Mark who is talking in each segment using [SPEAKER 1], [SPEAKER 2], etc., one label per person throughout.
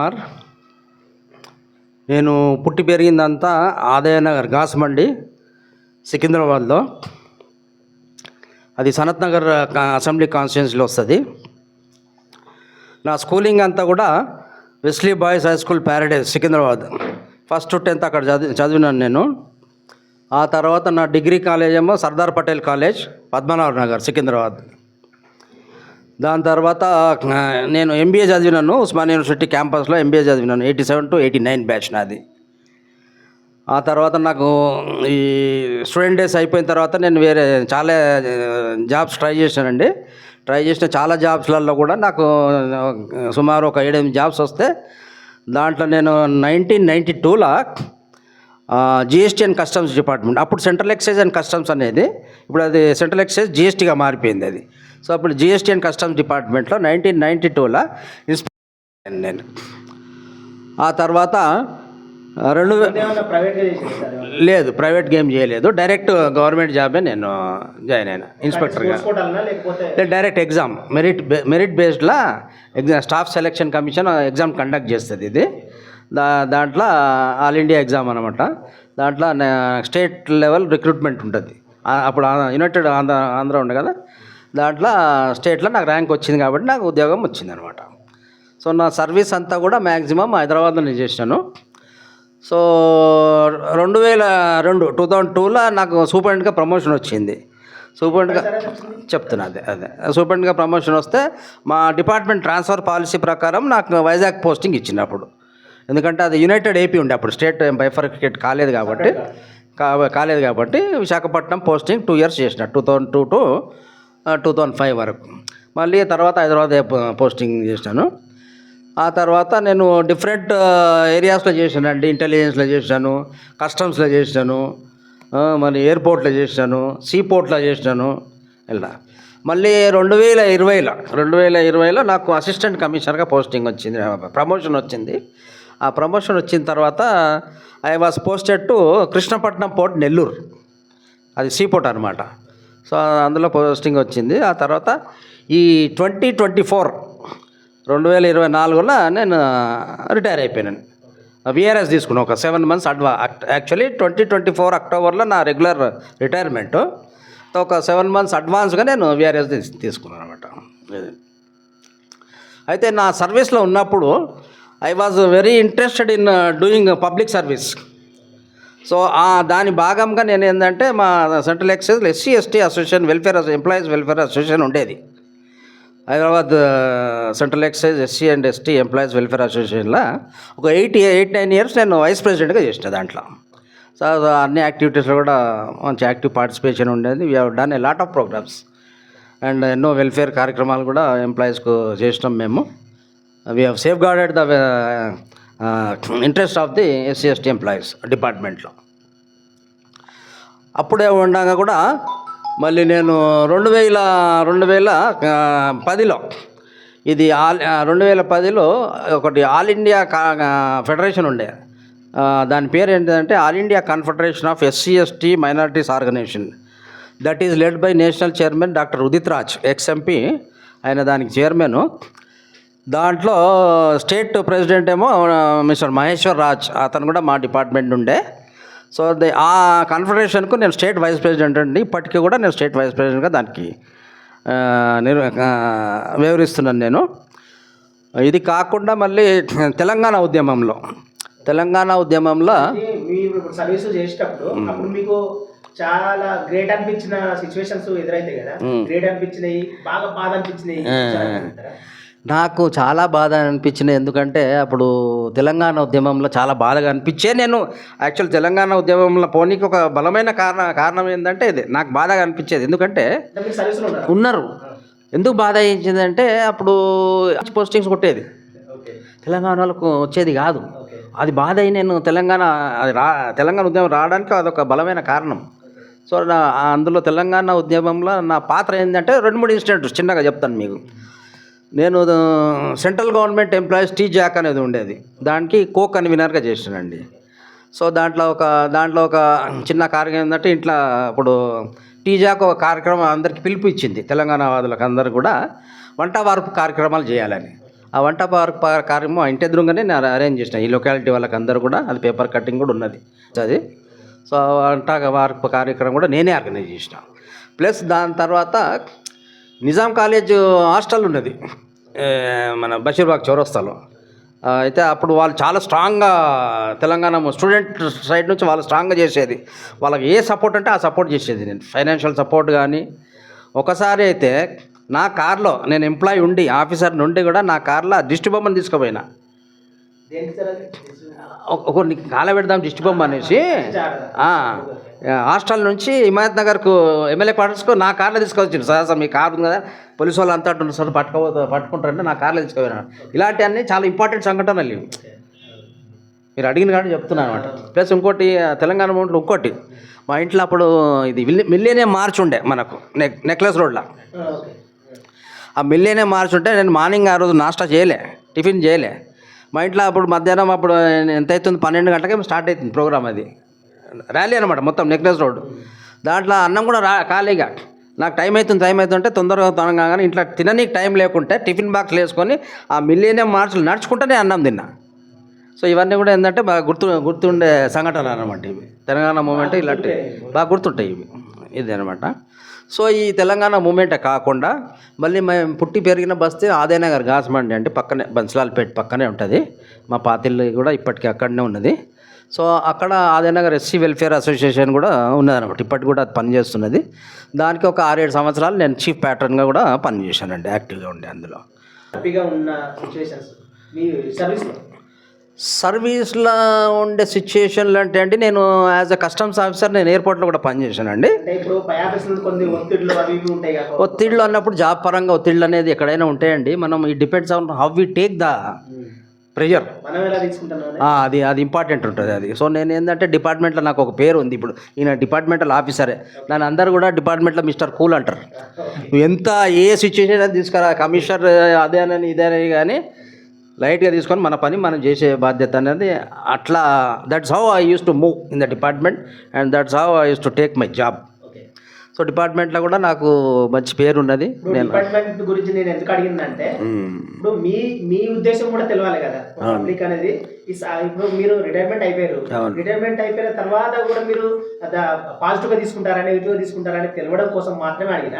[SPEAKER 1] కుమార్. నేను పుట్టి పెరిగిందంతా ఆదయ నగర్ గాస్ మండి సికింద్రాబాద్లో. అది సనత్ నగర్ కా- అసెంబ్లీ కాన్స్టిట్యున్సీలో వస్తుంది. నా స్కూలింగ్ అంతా కూడా Wesley boys high school Paradise Secunderabad. First tenth అక్కడ చదివి చదివినాను నేను. ఆ తర్వాత నా డిగ్రీ కాలేజ్ ఏమో సర్దార్ పటేల్ కాలేజ్ పద్మనాభ నగర్ సికింద్రాబాద్. దాని తర్వాత నేను ఎంబీఏ చదివినాను. ఉస్మాన్ యూనివర్సిటీ క్యాంపస్లో MBA చదివినాను eighty seven to eighty nine batch నాది. ఆ తర్వాత నాకు ఈ స్టూడెంట్ డేస్ అయిపోయిన తర్వాత నేను వేరే చాలా జాబ్స్ ట్రై చేశానండి. ట్రై చేసిన చాలా జాబ్స్లలో కూడా నాకు సుమారు ఒక ఏడెనిమిది జాబ్స్ వస్తే దాంట్లో నేను నైన్టీన్ నైంటీ టూలో జిఎస్టీ అండ్ కస్టమ్స్ డిపార్ట్మెంట్ అప్పుడు సెంట్రల్ ఎక్సైజ్ అండ్ కస్టమ్స్ అనేది ఇప్పుడు అది సెంట్రల్ ఎక్సైజ్ జిఎస్టీగా మారిపోయింది అది. సో అప్పుడు జిఎస్టీ అండ్ కస్టమ్స్ డిపార్ట్మెంట్లో నైన్టీన్ నైంటీ టూలో ఇన్స్పెక్టర్ నేను. ఆ తర్వాత రెండు లేదు ప్రైవేట్ గేమ్ చేయలేదు. డైరెక్ట్ గవర్నమెంట్ జాబే నేను జాయిన్ అయినా ఇన్స్పెక్టర్గా direct exam merit merit బేస్డ్లా exam staff selection commission exam conduct చేస్తుంది ఇది. దా దాంట్లో ఆల్ ఇండియా ఎగ్జామ్ అనమాట దాంట్లో స్టేట్ లెవెల్ రిక్రూట్మెంట్ ఉంటుంది. అప్పుడు యునైటెడ్ ఆంధ్ర ఆంధ్ర ఉండే కదా? దాంట్లో స్టేట్లో నాకు ర్యాంక్ వచ్చింది కాబట్టి నాకు ఉద్యోగం వచ్చింది అనమాట సో నా సర్వీస్ అంతా కూడా మ్యాక్సిమం హైదరాబాద్లో నేను సో రెండు వేల రెండు టూ థౌజండ్ టూలో నాకు సూపరింటెండెంట్గా ప్రమోషన్ వచ్చింది. సూపరింటెంట్గా చెప్తున్నా అదే అదే. సూపరింటెంట్గా ప్రమోషన్ వస్తే మా డిపార్ట్మెంట్ ట్రాన్స్ఫర్ పాలసీ ప్రకారం నాకు వైజాగ్ పోస్టింగ్ ఇచ్చినప్పుడు ఎందుకంటే అది యునైటెడ్ ఏపీ ఉండే అప్పుడు. స్టేట్ బైఫర్కేట్ కాలేదు కాబట్టి. కాలేదు కాబట్టి విశాఖపట్నం పోస్టింగ్ టూ ఇయర్స్ చేసిన two thousand two to two thousand five వరకు. మళ్ళీ తర్వాత హైదరాబాద్ పోస్టింగ్ చేశాను. ఆ తర్వాత నేను డిఫరెంట్ ఏరియాస్లో చేశానండి. ఇంటెలిజెన్స్లో చేశాను కస్టమ్స్లో చేశాను మళ్ళీ మరి ఎయిర్పోర్ట్లో చేశాను సీపోర్ట్లో చేశాను ఇలా. మళ్ళీ రెండు వేల ఇరవైలో రెండు వేల ఇరవైలో నాకు అసిస్టెంట్ కమిషనర్గా పోస్టింగ్ వచ్చింది ప్రమోషన్ వచ్చింది. ఆ ప్రమోషన్ వచ్చిన తర్వాత I was posted to Krishnapatnam port Nellore. అది సీపోర్ట్ అనమాట సో అందులో పోస్టింగ్ వచ్చింది. ఆ తర్వాత ఈ ట్వంటీ ట్వంటీ ఫోర్ రెండు వేల ఇరవై నాలుగులో నేను రిటైర్ అయిపోయాను. విఆర్ఎస్ తీసుకున్నాను. ఒక సెవెన్ మంత్స్ అడ్వా యాక్చువల్లీ ట్వంటీ ట్వంటీ ఫోర్ అక్టోబర్లో నా రెగ్యులర్ రిటైర్మెంట్. ఒక సెవెన్ మంత్స్ అడ్వాన్స్గా నేను విఆర్ఎస్ తీసుకున్నాను అనమాట అయితే నా సర్వీస్లో ఉన్నప్పుడు I was very interested in doing public service so దాని భాగంగా నేను ఏంటంటే మా central excise SC ST association welfare employees welfare association ఉండేది. Hyderabad central excise SC and ST employees welfare అసోసియేషన్లో ఒక ఎయిట్ ఎయిట్ నైన్ ఇయర్స్ నేను వైస్ ప్రెసిడెంట్గా చేసిన దాంట్లో. సో అన్ని యాక్టివిటీస్లో కూడా మంచి యాక్టివ్ పార్టిసిపేషన్ ఉండేది. We have done a lot of programmes and ఎన్నో వెల్ఫేర్ కార్యక్రమాలు కూడా ఎంప్లాయీస్కు చేసినాం మేము. We have safeguarded the interest of the SC ST employees డిపార్ట్మెంట్లో అప్పుడే ఉండగా కూడా మళ్ళీ నేను రెండు వేల రెండు వేల పదిలో ఇది ఆల్ రెండు వేల పదిలో ఒకటి ఆల్ ఇండియా కా- ఫెడరేషన్ ఉండే. దాని పేరు ఏంటంటే all India confederation of SC ST minorities organisation. That is led by national chairman doctor Udit Raj ex MP ఆయన దానికి చైర్మన్. దాంట్లో స్టేట్ ప్రెసిడెంట్ ఏమో మిస్టర్ మహేశ్వర్ రాజ్ అతను కూడా మా డిపార్ట్మెంట్ ఉండే. సో ది ఆ కాన్ఫెడరేషన్కు నేను స్టేట్ వైస్ ప్రెసిడెంట్ అండి. ఇప్పటికీ కూడా నేను స్టేట్ వైస్ ప్రెసిడెంట్గా దానికి నిర్ వివరిస్తున్నాను నేను. ఇది కాకుండా మళ్ళీ తెలంగాణ ఉద్యమంలో తెలంగాణ ఉద్యమంలో
[SPEAKER 2] సర్వీస్ చేసేటప్పుడు అప్పుడు మీకు చాలా గ్రేట్ అనిపించిన సిచ్యువేషన్స్ ఎదురైతాయి కదా. గ్రేట్ అనిపించినాయి బాగా బాధ అనిపించినాయి?
[SPEAKER 1] నాకు చాలా బాధ అనిపించింది. ఎందుకంటే అప్పుడు తెలంగాణ ఉద్యమంలో చాలా బాధగా అనిపించే నేను యాక్చువల్ తెలంగాణ ఉద్యమంలో పోనీకి ఒక బలమైన కారణ కారణం ఏంటంటే ఇది. నాకు బాధగా అనిపించేది. ఎందుకంటే
[SPEAKER 2] ఉన్నారా.
[SPEAKER 1] ఎందుకు బాధ అయిందంటే అప్పుడు పోస్టింగ్స్ కొట్టేది. తెలంగాణ వాళ్ళకు వచ్చేది కాదు. అది బాధ అయి నేను తెలంగాణ అది రా తెలంగాణ ఉద్యమం రావడానికి అదొక బలమైన కారణం. సో నా అందులో తెలంగాణ ఉద్యమంలో నా పాత్ర ఏంటంటే రెండు మూడు ఇన్సిడెంట్స్ చిన్నగా చెప్తాను మీకు. నేను central government employees T JAC అనేది ఉండేది. దానికి కో కన్వీనర్గా చేసానండి సో దాంట్లో ఒక దాంట్లో ఒక చిన్న కార్యక్రమం ఏంటంటే ఇంట్లో ఇప్పుడు టీ జాక్ ఒక కార్యక్రమం అందరికి పిలుపు ఇచ్చింది తెలంగాణ వాదులకు అందరు కూడా వంట వార్పు కార్యక్రమాలు చేయాలని. ఆ వంట వార్పు కార్యక్రమం ఇంటి ఎదురుగానే నేను అరేంజ్ చేసిన. ఈ లొకాలిటీ వాళ్ళకి అందరూ కూడా అది పేపర్ కటింగ్ కూడా ఉన్నది. అది. సో వంట వార్పు కార్యక్రమం కూడా నేనే ఆర్గనైజ్ చేసిన. ప్లస్ దాని తర్వాత నిజాం కాలేజ్ హాస్టల్ ఉన్నది. మన బషీర్బాగ్ చౌరస్తాలో. అయితే అప్పుడు వాళ్ళు చాలా స్ట్రాంగ్గా తెలంగాణ స్టూడెంట్ సైడ్ నుంచి వాళ్ళు స్ట్రాంగ్గా చేసేది. వాళ్ళకి ఏ సపోర్ట్ అంటే ఆ సపోర్ట్ చేసేది నేను. ఫైనాన్షియల్ సపోర్ట్ కానీ ఒకసారి అయితే నా కార్లో నేను ఎంప్లాయీ ఉండి ఆఫీసర్ నుండి కూడా నా కార్లో దిష్టి బొమ్మను తీసుకుపోయినా. ఒక- కాల పెడదాం దిష్టి బొమ్మ అనేసి హాస్టల్ నుంచి హిమాయత్ నగర్కు ఎమ్మెల్యే క్వార్టర్స్కు నా కార్లో తీసుకొచ్చింది సార్ సార్ మీ కార్ ఉంది కదా పోలీసు వాళ్ళు అంతా అంటున్నారు సార్ పట్టుకోబోతు పట్టుకుంటారంటే నా కార్లో తీసుకుపోయినా. ఇలాంటివన్నీ చాలా ఇంపార్టెంట్ సంఘటనలు ఇవి. మీరు అడిగిన కానీ చెప్తున్నాను అనమాట ప్లస్ ఇంకోటి తెలంగాణ మూమెంట్లో ఇంకోటి. మా ఇంట్లో అప్పుడు ఇది మిల్లేనే మార్చ్ ఉండే మనకు నెక్ నెక్లెస్ రోడ్లో.
[SPEAKER 2] ఆ,
[SPEAKER 1] మిల్లేనే మార్చి ఉంటే నేను మార్నింగ్ ఆ రోజు నాస్టా చేయలే టిఫిన్ చేయలే. మా ఇంట్లో అప్పుడు మధ్యాహ్నం అప్పుడు ఎంత అవుతుంది పన్నెండు గంటలకే స్టార్ట్ అవుతుంది ప్రోగ్రామ్ అది. ర్యాలీ అనమాట మొత్తం నెక్లెస్ రోడ్ దాంట్లో అన్నం కూడా రా ఖాళీగా. నాకు టైం అవుతుంది టైం అవుతుంటే తొందరగా తొందరగా కానీ ఇంట్లో తిననీకి టైం లేకుంటే టిఫిన్ బాక్స్ వేసుకొని ఆ మిల్లేనే మార్చులు నడుచుకుంటేనే అన్నం తిన్నా. సో ఇవన్నీ కూడా ఏంటంటే బాగా గుర్తు గుర్తుండే సంఘటనలు అనమాట ఇవి. తెలంగాణ మూమెంట్ ఇలాంటి బాగా గుర్తుంటాయి ఇవి. ఇది అనమాట సో ఈ తెలంగాణ మూమెంటే కాకుండా మళ్ళీ మేము పుట్టి పెరిగిన బస్తీ ఆదయనగర్ గాస్మండి అంటే పక్కనే బన్స్లాల్పేట పక్కనే ఉంటుంది. మా పాతిల్లు కూడా ఇప్పటికీ అక్కడనే ఉన్నది. సో అక్కడ ఆదయనగర్ ఎస్సీ వెల్ఫేర్ అసోసియేషన్ కూడా ఉన్నదన్నమాట. ఇప్పటికి కూడా అది పనిచేస్తున్నది. దానికి ఒక ఆరేడు సంవత్సరాలు నేను చీఫ్ ప్యాటర్న్గా కూడా పనిచేశానండి యాక్టివ్గా ఉండే అందులో.
[SPEAKER 2] హ్యాపీగా ఉన్న సిచ్యువేషన్స్ మీ సర్వీస్లో?
[SPEAKER 1] సర్వీస్లో ఉండే సిచ్యుయేషన్లు అంటే అండి నేను యాజ్ అ కస్టమ్స్ ఆఫీసర్ నేను ఎయిర్పోర్ట్లో కూడా పనిచేశానండి. ఒత్తిళ్ళు అన్నప్పుడు జాబ్ పరంగా ఒత్తిళ్ళు అనేది ఎక్కడైనా ఉంటాయండి. మనం ఈ depends on how we take the pressure. అది అది ఇంపార్టెంట్ ఉంటుంది అది. సో నేను ఏంటంటే డిపార్ట్మెంట్లో నాకు ఒక పేరు ఉంది. ఇప్పుడు ఈయన డిపార్ట్మెంటల్ ఆఫీసరే. నన్ను అందరు కూడా డిపార్ట్మెంట్లో మిస్టర్ కూల్ అంటారు. నువ్వు ఎంత ఏ సిచ్యువేషన్ అని తీసుకురా కమిషనర్ అదేనని ఇదేనని కానీ లైట్గా తీసుకొని మన పని మనం చేసే బాధ్యత అనేది అట్లా. That's how I use to move in the department and that's how I use to take my job so డిపార్ట్మెంట్లో కూడా నాకు మంచి పేరు ఉన్నది. నేను
[SPEAKER 2] డిపార్ట్మెంట్ గురించి నేను ఎందుకు అడిగిందంటే. ఇప్పుడు మీ మీ ఉద్దేశం కూడా తెలవాలి కదా. పబ్లిక్ అనేది ఇప్పుడు మీరు రిటైర్మెంట్ అయిపోయారు. రిటైర్మెంట్ అయిపోయిన తర్వాత కూడా మీరు పాజిటివ్గా తీసుకుంటారా నెగిటివ్గా తీసుకుంటారా అని తెలవడం కోసం మాత్రమే అడిగిన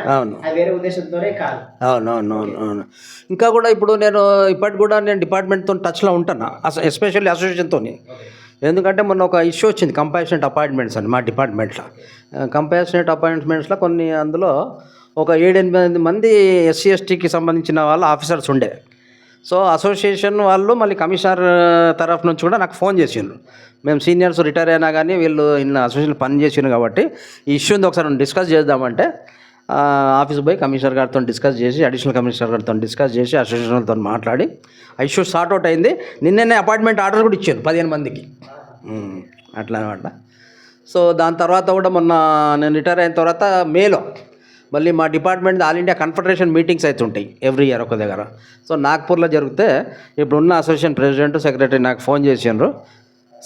[SPEAKER 2] అది వేరే ఉద్దేశంతోనే కాదు.
[SPEAKER 1] అవును అవును అవును అవును. ఇంకా కూడా ఇప్పుడు నేను ఇప్పటికి కూడా నేను డిపార్ట్మెంట్తో టచ్లో ఉంటాను? అసలు ఎస్పెషల్లీ అసోసియేషన్తో ఎందుకంటే మొన్న ఒక ఇష్యూ వచ్చింది కంపాషనేట్ అపాయింట్మెంట్స్ అని మా డిపార్ట్మెంట్లో. కంపాషనేట్ అపాయింట్మెంట్స్లో కొన్ని అందులో ఒక ఏడెనిమిది మంది ఎస్సీ ఎస్టీకి సంబంధించిన వాళ్ళ ఆఫీసర్స్ ఉండే. సో అసోసియేషన్ వాళ్ళు మళ్ళీ కమిషనర్ తరఫు నుంచి కూడా నాకు ఫోన్ చేసిండ్రు. మేము సీనియర్స్ రిటైర్ అయినా కానీ వీళ్ళు ఇన్న అసోసియేషన్ పని చేసిండ్రు కాబట్టి ఈ ఇష్యూని ఒకసారి డిస్కస్ చేద్దామంటే ఆఫీస్ పోయి కమిషనర్ గారితో డిస్కస్ చేసి అడిషనల్ కమిషనర్ గారితో డిస్కస్ చేసి అసోసియేషన్తో మాట్లాడి ఆ ఇష్యూ సార్ట్ అవుట్ అయింది. నిన్ననే అపాయింట్మెంట్ ఆర్డర్ కూడా ఇచ్చారు పదిహేను మందికి. అట్లా అనమాట సో దాని తర్వాత కూడా మొన్న నేను రిటైర్ అయిన తర్వాత మేలో మళ్ళీ మా department all India confederation meetings అయితే ఉంటాయి ఎవ్రీ ఇయర్ ఒక దగ్గర. సో నాగ్పూర్లో జరిగితే ఇప్పుడున్న అసోసియేషన్ ప్రెసిడెంట్ సెక్రటరీ నాకు ఫోన్ చేసిండ్రు.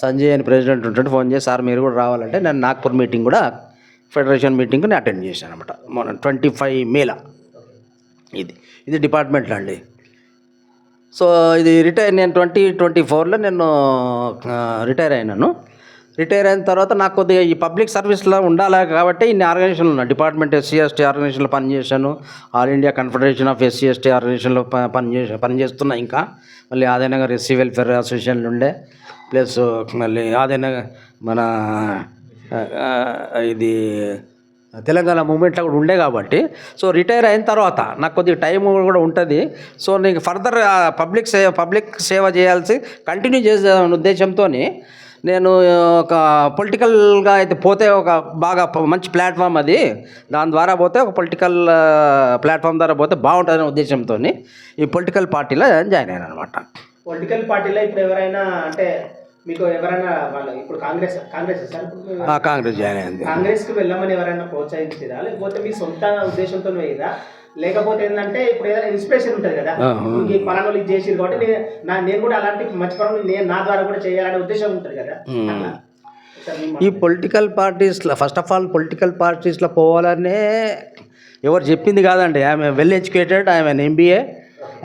[SPEAKER 1] సంజయ్ అని ప్రెసిడెంట్ ఉంటాడు ఫోన్ చేసి సార్ మీరు కూడా రావాలంటే నేను నాగ్పూర్ మీటింగ్ కూడా ఫెడరేషన్ మీటింగ్ని అటెండ్ చేశాను అనమాట మొన్న ట్వంటీ ఫైవ్ మేలా. ఇది ఇది డిపార్ట్మెంట్లో అండి సో ఇది రిటైర్ నేను ట్వంటీ ట్వంటీ ఫోర్లో నేను రిటైర్ అయినాను. రిటైర్ అయిన తర్వాత నాకు కొద్దిగా ఈ పబ్లిక్ సర్వీస్లో ఉండాలి కాబట్టి ఇన్ని ఆర్గనైజేషన్లు ఉన్నాయి. డిపార్ట్మెంట్ ఎస్సీ ఎస్టీ ఆర్గనైజేషన్లో పనిచేశాను all India confederation of SC ST ఆర్గనైజేషన్లో ప- పనిచేసా పనిచేస్తున్నా ఇంకా. మళ్ళీ ఆదయనగర్ ఎస్సీ వెల్ఫేర్ అసోసియేషన్లు ఉండే. ప్లస్ మళ్ళీ ఆదయనగర్ మన ఇది తెలంగాణ మూమెంట్లో కూడా ఉండే కాబట్టి. సో రిటైర్ అయిన తర్వాత నాకు కొద్దిగా టైం కూడా ఉంటుంది. సో నీకు ఫర్దర్ పబ్లిక్ సేవ పబ్లిక్ సేవ చేయాల్సి కంటిన్యూ చేసే ఉద్దేశంతో నేను ఒక పొలిటికల్గా అయితే పోతే ఒక బాగా మంచి ప్లాట్ఫామ్ అది. దాని ద్వారా పోతే ఒక పొలిటికల్ ప్లాట్ఫామ్ ద్వారా పోతే బాగుంటుందనే ఉద్దేశంతో ఈ పొలిటికల్ పార్టీలో జాయిన్ అయ్యాను అనమాట
[SPEAKER 2] పొలిటికల్ పార్టీలో ఇప్పుడు ఎవరైనా అంటే మీకు ఎవరైనా వాళ్ళు ఇప్పుడు కాంగ్రెస్ కాంగ్రెస్ సార్?
[SPEAKER 1] కాంగ్రెస్ జాయిన్ అయింది.
[SPEAKER 2] కాంగ్రెస్కి వెళ్ళమని ఎవరైనా ప్రోత్సహించిరా? లేకపోతే మీ సొంత ఉద్దేశంతో వేయరా లేకపోతే ఏంటంటే ఇప్పుడు ఏదైనా ఇన్స్పిరేషన్ ఉంటుంది కదా? ఈ ఇది చేసిరు కాబట్టి నేను కూడా అలాంటి మంచి పనులు నేను నా ద్వారా కూడా చేయాలనే ఉద్దేశం ఉంటుంది కదా?
[SPEAKER 1] ఈ పొలిటికల్ పార్టీస్లో ఫస్ట్ ఆఫ్ ఆల్ పొలిటికల్ పార్టీస్లో పోవాలనే ఎవరు చెప్పింది కాదండి. ఆమె వెల్ ఎడ్యుకేటెడ్ ఆమె MBA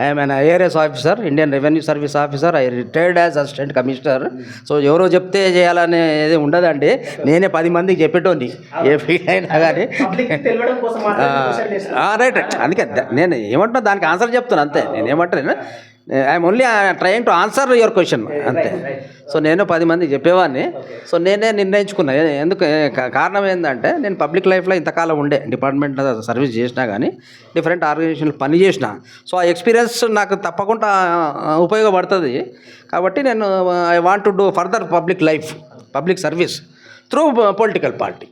[SPEAKER 1] I'm an IRS officer Indian revenue service officer I retired as assistant commissioner so ఎవరో చెప్తే చేయాలనే ఏది ఉండదండి. నేనే పది మందికి చెప్పేటోని ఏ అయినా కానీ
[SPEAKER 2] చేస్తాను
[SPEAKER 1] రైట్ అందుకే నేను ఏమంటున్నా దానికి ఆన్సర్ చెప్తాను అంతే. నేను ఏమంటాను I'm only trying to answer your question అంతే. సో నేను పది మందికి చెప్పేవాడిని. సో నేనే నిర్ణయించుకున్నా. ఎందుకు కారణం ఏంటంటే నేను పబ్లిక్ లైఫ్లో ఇంతకాలం ఉండే. డిపార్ట్మెంట్ సర్వీస్ చేసినా కానీ డిఫరెంట్ ఆర్గనైజేషన్లు పని చేసిన. సో ఆ ఎక్స్పీరియన్స్ నాకు తప్పకుండా ఉపయోగపడుతుంది. కాబట్టి నేను I want to do further public life public service through political party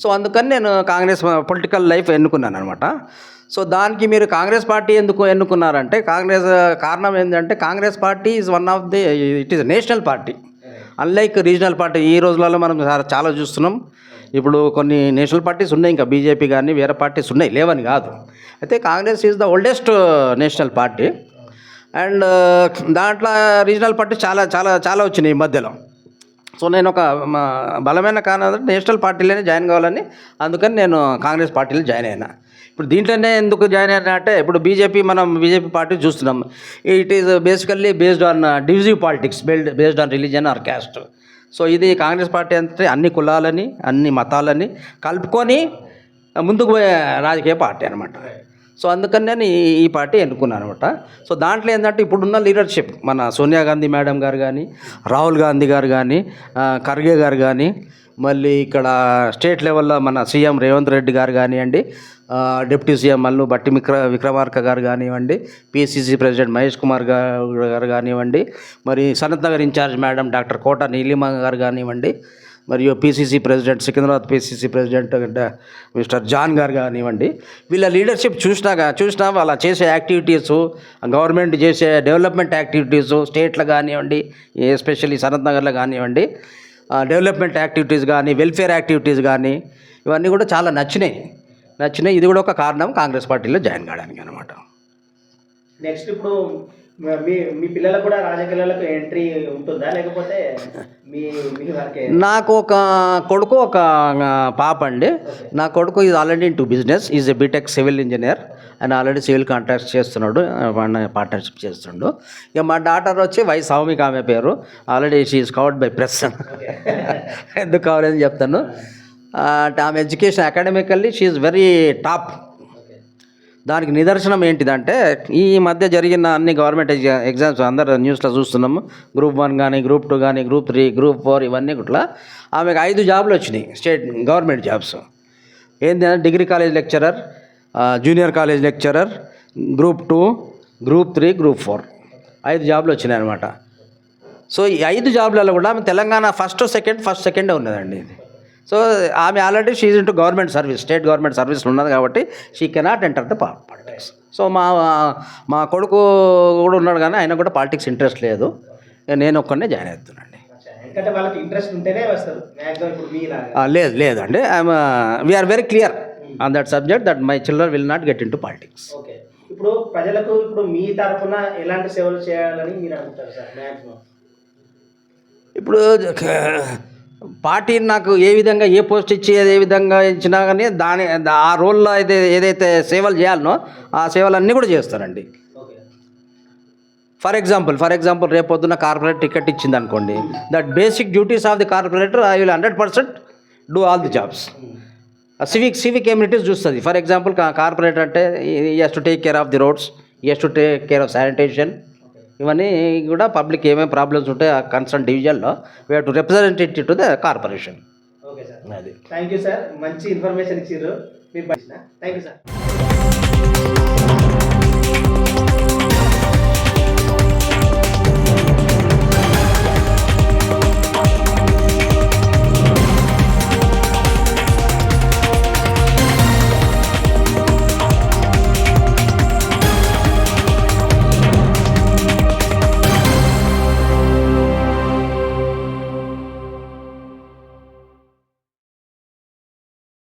[SPEAKER 1] so అందుకని నేను కాంగ్రెస్ పొలిటికల్ లైఫ్ ఎన్నుకున్నాను అనమాట సో దానికి మీరు కాంగ్రెస్ పార్టీ ఎందుకు ఎన్నుకున్నారంటే కాంగ్రెస్ కారణం ఏంటంటే Congress party is one of the it is national party unlike regional party ఈ రోజులలో మనం చాలా చూస్తున్నాం. ఇప్పుడు కొన్ని నేషనల్ పార్టీస్ ఉన్నాయి ఇంకా బీజేపీ కానీ వేరే పార్టీస్ ఉన్నాయి లేవని కాదు. అయితే Congress is the oldest national party and uh, దాంట్లో రీజనల్ పార్టీ చాలా చాలా చాలా వచ్చినాయి ఈ మధ్యలో. సో నేను ఒక బలమైన కారణం నేషనల్ పార్టీలోనే జాయిన్ కావాలని అందుకని నేను కాంగ్రెస్ పార్టీలో జాయిన్ అయినా. ఇప్పుడు దీంట్లోనే ఎందుకు జాయిన్ అయినా అంటే ఇప్పుడు బీజేపీ మనం బీజేపీ పార్టీ చూస్తున్నాం. It is basically based on divisive politics bald based on religion or caste so ఇది కాంగ్రెస్ పార్టీ అంటే అన్ని కులాలని అన్ని మతాలని కలుపుకొని uh, ముందుకు పోయే రాజకీయ పార్టీ అనమాట సో అందుకని నేను ఈ ఈ పార్టీ ఎన్నుకున్నాను అనమాట సో దాంట్లో ఏంటంటే ఇప్పుడున్న లీడర్షిప్ మన సోనియా గాంధీ మేడం గారు కానీ రాహుల్ గాంధీ గారు కానీ uh, ఖర్గే గారు కానీ మళ్ళీ ఇక్కడ స్టేట్ లెవెల్లో మన సీఎం రేవంత్ రెడ్డి గారు కానివ్వండి డిప్యూటీ సీఎం మల్లు బట్టి విక్ర విక్రమార్క గారు కానివ్వండి పిసిసి ప్రెసిడెంట్ మహేష్ కుమార్ గారు గారు కానివ్వండి మరి Sanath Nagar incharge madam doctor Kota Neelima garu కానివ్వండి మరియు PCC president Secunderabad PCC president mister John garu కానివ్వండి వీళ్ళ లీడర్షిప్ చూసినాక చూసినా వాళ్ళ చేసే యాక్టివిటీస్ గవర్నమెంట్ చేసే డెవలప్మెంట్ యాక్టివిటీస్ స్టేట్లో కానివ్వండి ఎస్పెషల్లీ సనత్ నగర్లో కానివ్వండి డెవలప్మెంట్ యాక్టివిటీస్ కానీ వెల్ఫేర్ యాక్టివిటీస్ కానీ ఇవన్నీ కూడా చాలా నచ్చినాయి. నచ్చినాయి. ఇది కూడా ఒక కారణం కాంగ్రెస్ పార్టీలో జాయిన్ కావడానికి అనమాట
[SPEAKER 2] నెక్స్ట్ ఇప్పుడు మ- మీ పిల్లలకు కూడా రాజకీయాలకు ఎంట్రీ ఉంటుందా? లేకపోతే మీ
[SPEAKER 1] నాకు ఒక కొడుకు ఒక పాప అండి. నా కొడుకు ఇది already into business is a BTech civil engineer ఆయన ఆల్రెడీ సివిల్ కాంట్రాక్ట్స్ చేస్తున్నాడు పార్ట్నర్షిప్ చేస్తుండు ఇక మా డాటర్ వచ్చి వై సౌమిక ఆమె పేరు. Already she's covered by press ఎందుకు కావాలని చెప్తాను. అంటే ఆమె education academically she's very top దానికి నిదర్శనం ఏంటిదంటే ఈ మధ్య జరిగిన అన్ని గవర్నమెంట్ ఎగ్జా ఎగ్జామ్స్ అందరు న్యూస్లో చూస్తున్నాము. గ్రూప్ వన్ కానీ గ్రూప్ టూ కానీ గ్రూప్ త్రీ గ్రూప్ ఫోర్ ఇవన్నీ కూడా ఆమెకు ఐదు జాబ్లు వచ్చినాయి స్టేట్ గవర్నమెంట్ జాబ్స్ ఏంటంటే degree college lecturer junior college lecturer group two group three group four ఐదు జాబ్లు వచ్చినాయి అనమాట సో ఈ ఐదు జాబ్లలో కూడా ఆమె తెలంగాణ ఫస్ట్ సెకండ్ ఫస్ట్ సెకండే ఉన్నదండి ఇది. సో ఆమె already she's into government service state government సర్వీస్లో ఉన్నది కాబట్టి she cannot enter the politics so మా మా కొడుకు కూడా ఉన్నాడు కానీ ఆయన కూడా పాలిటిక్స్ ఇంట్రెస్ట్ లేదు. నేను ఒక్కనే జాయిన్ అవుతున్నాండి
[SPEAKER 2] ఎందుకంటే వాళ్ళకి ఇంట్రెస్ట్ ఉంటేనే వస్తారు. మ్యాక్సిమం ఇప్పుడు మీలాగా.
[SPEAKER 1] ఆ, లేదు లేదండి. I'm very very clear on that subject that my children will not get into politics
[SPEAKER 2] okay ఇప్పుడు ప్రజలకు ఇప్పుడు మీ తరఫున ఎలాంటి సేవలు చేయాలని మీరు అనుకుంటారు సార్ మ్యాక్సిమం
[SPEAKER 1] ఇప్పుడు పార్టీ నాకు ఏ విధంగా ఏ పోస్ట్ ఇచ్చి ఏ విధంగా ఇచ్చినా కానీ దాని ఆ రోల్లో అయితే ఏదైతే సేవలు చేయాలనో ఆ సేవలన్నీ కూడా చేస్తానండి
[SPEAKER 2] okay
[SPEAKER 1] for example for example రేపు పొద్దున్న కార్పొరేట్ టికెట్ ఇచ్చింది అనుకోండి that basic duties of the corporator I will hundred percent do all the jobs civic civic amenities చూస్తుంది. ఫర్ ఎగ్జాంపుల్ కార్పొరేటర్ అంటే is to take care of the roads is to take care of sanitation ఇవన్నీ కూడా public ఏమేమి problems ఉంటాయి ఆ concern డివిజన్లో we to represent it to the corporation
[SPEAKER 2] okay sir
[SPEAKER 1] అది.
[SPEAKER 2] Thank you sir మంచి information ఇచ్చారు మీరు థ్యాంక్ యూ సార్